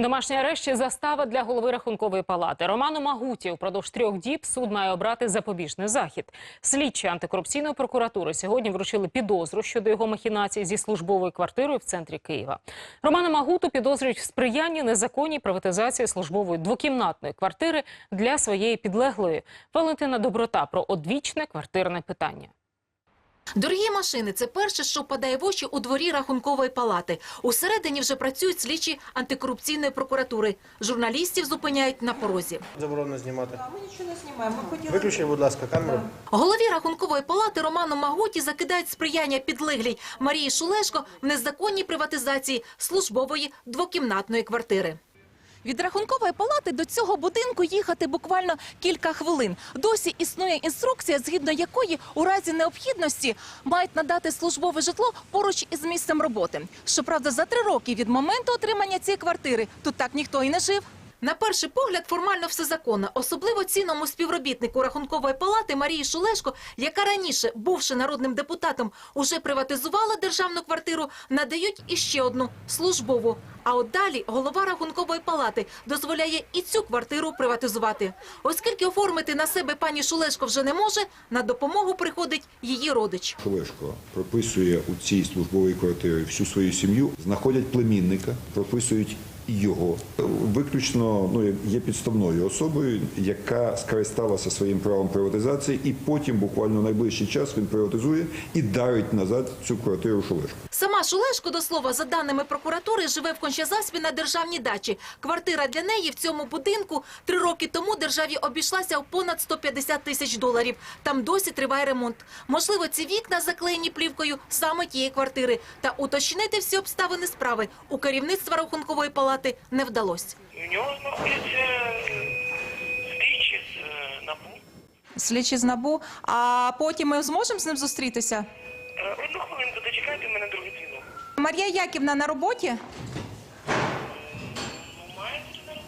Домашній арешт чи застава для голови рахункової палати Роману Магуті впродовж трьох діб суд має обрати запобіжний захід. Слідчі антикорупційної прокуратури сьогодні вручили підозру щодо його махінацій зі службовою квартирою в центрі Києва. Романа Магуту підозрюють в сприянні незаконній приватизації службової двокімнатної квартири для своєї підлеглої. Валентина Доброта про одвічне квартирне питання. Дорогі машини – це перше, що впадає в очі у дворі рахункової палати. Усередині вже працюють слідчі антикорупційної прокуратури. Журналістів зупиняють на порозі. Заборонено знімати. Ми нічого не знімаємо. Виключіть, будь ласка, камеру. Голові рахункової палати Роману Магуті закидають сприяння підлеглій Марії Шулешко в незаконній приватизації службової двокімнатної квартири. Від рахункової палати до цього будинку їхати буквально кілька хвилин. Досі існує інструкція, згідно якої у разі необхідності мають надати службове житло поруч із місцем роботи. Щоправда, за три роки від моменту отримання цієї квартири тут так ніхто і не жив. На перший погляд формально все законно, особливо цінному співробітнику рахункової палати Марії Шулешко, яка раніше, бувши народним депутатом, уже приватизувала державну квартиру, надають іще одну службову. А от далі голова рахункової палати дозволяє і цю квартиру приватизувати. Оскільки оформити на себе пані Шулешко вже не може, на допомогу приходить її родич. Шулешко прописує у цій службовій квартирі всю свою сім'ю, знаходять племінника, прописують його. Виключно ну, є підставною особою, яка скористалася своїм правом приватизації, і потім, буквально найближчий час, він приватизує і дарить назад цю квартиру Шулешко. Сама Шулешко, до слова, за даними прокуратури, живе в Кончазаспі на державній дачі. Квартира для неї в цьому будинку три роки тому державі обійшлася в понад 150 тисяч доларів. Там досі триває ремонт. Можливо, ці вікна заклеєні плівкою саме тієї квартири. Та уточнити всі обставини справи у керівництва рахункової палати не вдалося. У нього знаходяться слідчі з е, НАБУ. слідчі з НАБУ, а потім ми зможемо з ним зустрітися. Е, Одну хвилинку, дочекайте мене другий дзвінок. Марія Яківна на роботі?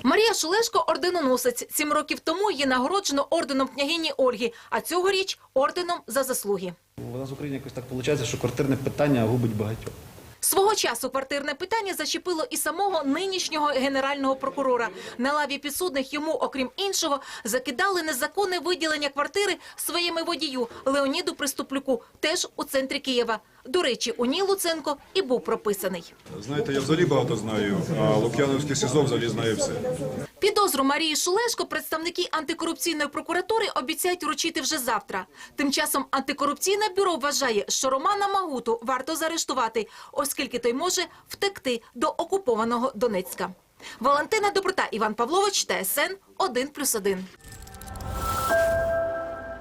Марія Шулешко – орденоносець. Сім років тому її нагороджено орденом княгині Ольги, а цьогоріч – орденом за заслуги. У нас в Україні якось так виходить, що квартирне питання губить багатьох. Свого часу квартирне питання зачепило і самого нинішнього генерального прокурора. На лаві підсудних йому, окрім іншого, закидали незаконне виділення квартири своєму водію Леоніду Приступлюку, теж у центрі Києва. До речі, у ній Луценко і був прописаний. Знаєте, я взагалі багато знаю, а Лук'яновське СІЗО взагалі знає все. Підозру Марії Шулешко представники антикорупційної прокуратури обіцяють вручити вже завтра. Тим часом антикорупційне бюро вважає, що Романа Магуту варто заарештувати, оскільки той може втекти до окупованого Донецька. Валентина Доброта, Іван Павлович, ТСН 1+,1.